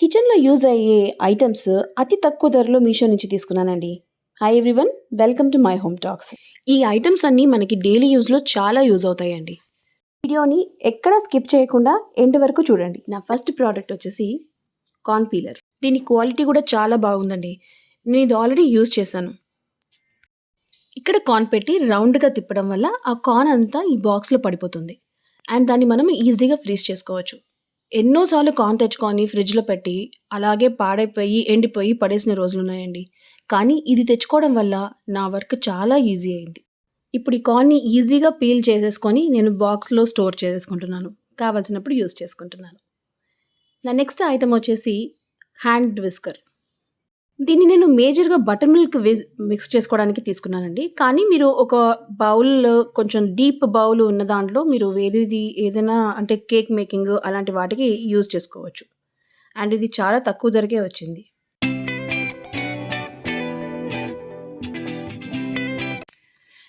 కిచెన్‌లో యూజ్ అయ్యే ఐటమ్స్ అతి తక్కువ ధరలో మీషో నుంచి తీసుకున్నానండి. Hi everyone! Welcome to my home talks. ఈ ఐటమ్స్ అన్నీ మనకి డైలీ యూజ్‌లో చాలా యూజ్ అవుతాయండి. వీడియోని ఎక్కడా స్కిప్ చేయకుండా ఎండ్ వరకు చూడండి. నా ఫస్ట్ ప్రోడక్ట్ వచ్చేసి కార్న్ పీలర్. దీని క్వాలిటీ కూడా చాలా బాగుందండి. నేను ఇది ఆల్రెడీ యూజ్ చేశాను. ఇక్కడ కార్న్ పెట్టి రౌండ్‌గా తిప్పడం వల్ల ఆ కార్న్ అంతా ఈ బాక్స్‌లో పడిపోతుంది. అండ్ దాన్ని మనం ఈజీగా ఫ్రీజ్ చేసుకోవచ్చు. ఎన్నోసార్లు కాన్ కార్న్ తెచ్చుకొని ఫ్రిడ్జ్‌లో పెట్టి అలాగే పాడైపోయి, ఎండిపోయి పడేసిన రోజులు ఉన్నాయండి కానీ ఇది తెచ్చుకోవడం వల్ల నా వర్క్ చాలా ఈజీ అయింది. ఇప్పుడు ఈ కార్న్‌ని ఈజీగా పీల్ చేసేసుకొని నేను బాక్స్‌లో స్టోర్ చేసేసుకుంటున్నాను. కావాల్సినప్పుడు యూస్ చేసుకుంటున్నాను. నా నెక్స్ట్ ఐటమ్ వచ్చేసి హ్యాండ్ విస్కర్. దీన్ని నేను మేజర్‌గా బటర్ మిల్క్ మిక్స్ చేసుకోవడానికి తీసుకున్నానండి. కానీ మీరు ఒక బౌల్ కొంచెం డీప్ బౌల్ ఉన్న దాంట్లో మీరు వేరేది ఏదైనా అంటే కేక్ మేకింగ్ అలాంటి వాటికి యూజ్ చేసుకోవచ్చు. అండ్ ఇది చాలా తక్కువ ధరకే వచ్చింది.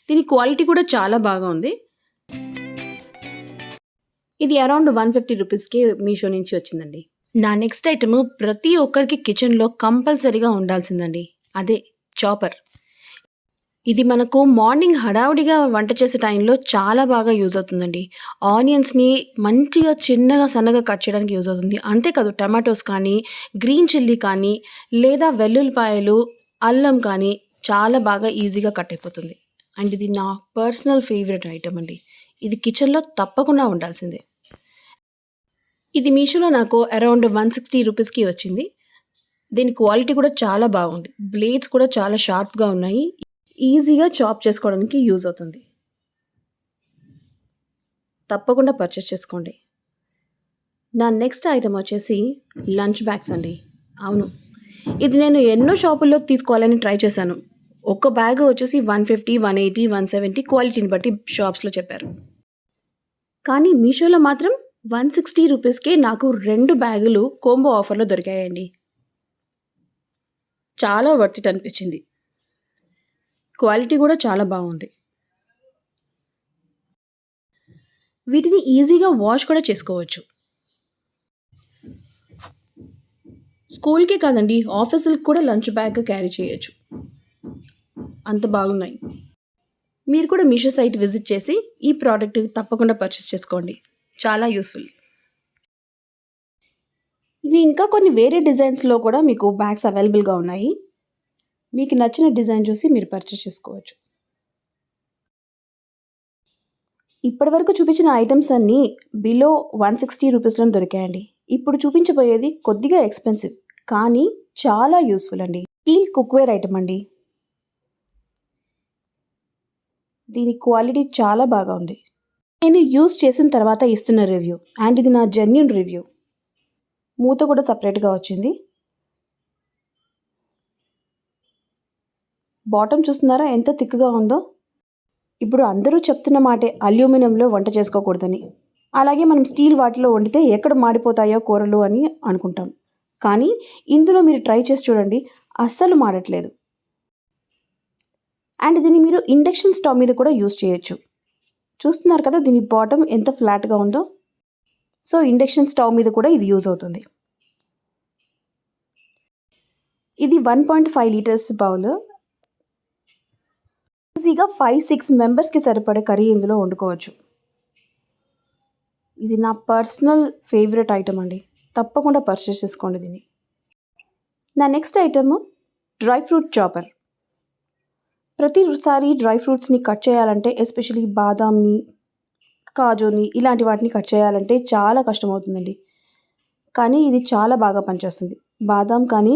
దీని క్వాలిటీ కూడా చాలా బాగా ఉంది. ఇది అరౌండ్ 150 రూపీస్‌కే మీషో నుంచి వచ్చిందండి. నా నెక్స్ట్ ఐటెము ప్రతి ఒక్కరికి కిచెన్‌లో కంపల్సరీగా ఉండాల్సిందండి. అదే చాపర్. ఇది మనకు మార్నింగ్ హడావుడిగా వంట చేసే టైంలో చాలా బాగా యూజ్ అవుతుందండి. ఆనియన్స్‌ని మంచిగా చిన్నగా సన్నగా కట్ చేయడానికి యూజ్ అవుతుంది. అంతేకాదు టమాటోస్ కానీ, గ్రీన్ చిల్లీ కానీ, లేదా వెల్లుల్లిపాయలు, అల్లం కానీ చాలా బాగా ఈజీగా కట్ అయిపోతుంది. అండ్ ఇది నా పర్సనల్ ఫేవరెట్ ఐటెం అండి. ఇది కిచెన్‌లో తప్పకుండా ఉండాల్సిందే. ఇది మీషోలో నాకు అరౌండ్ 160 రూపీస్‌కి వచ్చింది. దీని క్వాలిటీ కూడా చాలా బాగుంది. బ్లేడ్స్ కూడా చాలా షార్ప్‌గా ఉన్నాయి. ఈజీగా చాప్ చేసుకోవడానికి యూజ్ అవుతుంది. తప్పకుండా పర్చేస్ చేసుకోండి. నా నెక్స్ట్ ఐటమ్ వచ్చేసి లంచ్ బ్యాగ్స్ అండి. అవును. ఇది నేను ఎన్నో షాపుల్లో తీసుకోవాలని ట్రై చేశాను. ఒక్క బ్యాగ్ వచ్చేసి 150, 180, 170 క్వాలిటీని బట్టి షాప్స్‌లో చెప్పారు. కానీ మీషోలో మాత్రం 160 రూపీస్‌కే నాకు రెండు బ్యాగులు కోంబో ఆఫర్‌లో దొరికాయండి. చాలా వర్త్ ఇట్ అనిపించింది. క్వాలిటీ కూడా చాలా బాగుంది. వీటిని ఈజీగా వాష్ కూడా చేసుకోవచ్చు. స్కూల్‌కే కాదండి ఆఫీసులకు కూడా లంచ్ బ్యాగ్ క్యారీ చేయొచ్చు. అంత బాగున్నాయి. మీరు కూడా మీషో సైట్ విజిట్ చేసి ఈ ప్రోడక్ట్ తప్పకుండా పర్చేస్ చేసుకోండి. చాలా యూస్ఫుల్ ఇవి ఇంకా కొన్ని వేరే డిజైన్స్‌లో కూడా మీకు బ్యాగ్స్ అవైలబుల్‌గా ఉన్నాయి. మీకు నచ్చిన డిజైన్ చూసి మీరు పర్చేస్ చేసుకోవచ్చు. ఇప్పటివరకు చూపించిన ఐటమ్స్ అన్నీ బిలో వన్ సిక్స్టీ రూపీస్లో దొరికాయండి. ఇప్పుడు చూపించబోయేది కొద్దిగా ఎక్స్‌పెన్సివ్ కానీ చాలా యూస్ఫుల్ అండి. స్టీల్ కుక్‌వేర్ ఐటెమ్ అండి. దీని క్వాలిటీ చాలా బాగా ఉంది. నేను యూజ్ చేసిన తర్వాత ఇస్తున్న రివ్యూ. అండ్ ఇది నా జెన్యున్ రివ్యూ. మూత కూడా సపరేట్గా వచ్చింది. బాటమ్ చూస్తున్నారా ఎంత థిక్‌గా ఉందో? ఇప్పుడు అందరూ చెప్తున్న మాటే అల్యూమినియంలో వంట చేసుకోకూడదని. అలాగే మనం స్టీల్ వాటిలో వండితే ఎక్కడ మాడిపోతాయో కూరలు అని అనుకుంటాం. కానీ ఇందులో మీరు ట్రై చేసి చూడండి అస్సలు మాడట్లేదు. అండ్ దీన్ని మీరు ఇండక్షన్ స్టవ్ మీద కూడా యూజ్ చేయొచ్చు. చూస్తున్నారు కదా దీని బాటమ్ ఎంత ఫ్లాట్‌గా ఉందో? సో ఇండక్షన్ స్టవ్ మీద కూడా ఇది యూజ్ అవుతుంది. ఇది 1.5 లీటర్స్ బౌల్. ఈజీగా 5, 6 మెంబర్స్‌కి సరిపడే కర్రీ ఇందులో వండుకోవచ్చు. ఇది నా పర్సనల్ ఫేవరెట్ ఐటమ్ అండి. తప్పకుండా పర్చేస్ చేసుకోండి దీన్ని. నా next item dry fruit chopper. ప్రతిసారి డ్రై ఫ్రూట్స్‌ని కట్ చేయాలంటే ఎస్పెషల్లీ బాదాంని, కాజుని ఇలాంటి వాటిని కట్ చేయాలంటే చాలా కష్టమవుతుందండి. కానీ ఇది చాలా బాగా పనిచేస్తుంది. బాదాం కానీ,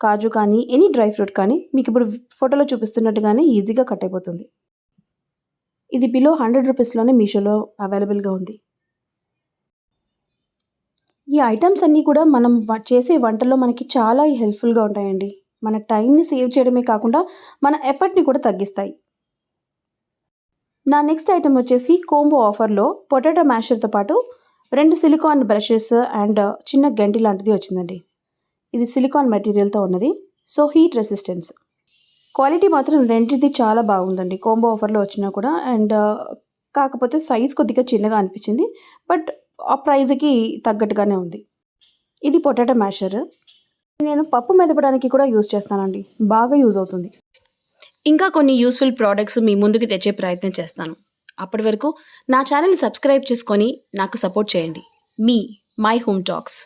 కాజు కానీ, ఎనీ డ్రై ఫ్రూట్ కానీ మీకు ఇప్పుడు ఫోటోలో చూపిస్తున్నట్టుగానే ఈజీగా కట్ అయిపోతుంది. ఇది బిలో 100 రూపీస్‌లోనే మీషోలో అవైలబుల్‌గా ఉంది. ఈ ఐటమ్స్ అన్నీ కూడా మనం చేసే వంటల్లో మనకి చాలా హెల్ప్‌ఫుల్‌గా ఉంటాయండి. మన టైంని సేవ్ చేయడమే కాకుండా మన ఎఫర్ట్‌ని కూడా తగ్గిస్తాయి. నా నెక్స్ట్ ఐటెం వచ్చేసి కోంబో ఆఫర్‌లో పొటాటో మ్యాషర్‌తో పాటు రెండు సిలికాన్ బ్రషెస్ అండ్ చిన్న గంటి లాంటిది వచ్చిందండి. ఇది సిలికాన్ మెటీరియల్‌తో ఉన్నది. So heat resistance. క్వాలిటీ మాత్రం రెండింటిది చాలా బాగుందండి. కోంబో ఆఫర్‌లో వచ్చినా కూడా అండ్ కాకపోతే సైజ్ కొద్దిగా చిన్నగా అనిపించింది. బట్ ఆ ప్రైజ్కి తగ్గట్టుగానే ఉంది. ఇది పొటాటో మ్యాషర్ నేను పప్పు మెదపడానికి కూడా యూజ్ చేస్తానండి. బాగా యూజ్ అవుతుంది. ఇంకా కొన్ని యూస్ఫుల్ ప్రోడక్ట్స్ మీ ముందుకు తెచ్చే ప్రయత్నం చేస్తాను. అప్పటి వరకు నా ఛానల్ సబ్స్క్రైబ్ చేసుకొని నాకు సపోర్ట్ చేయండి. మీ మై హోమ్ టాక్స్.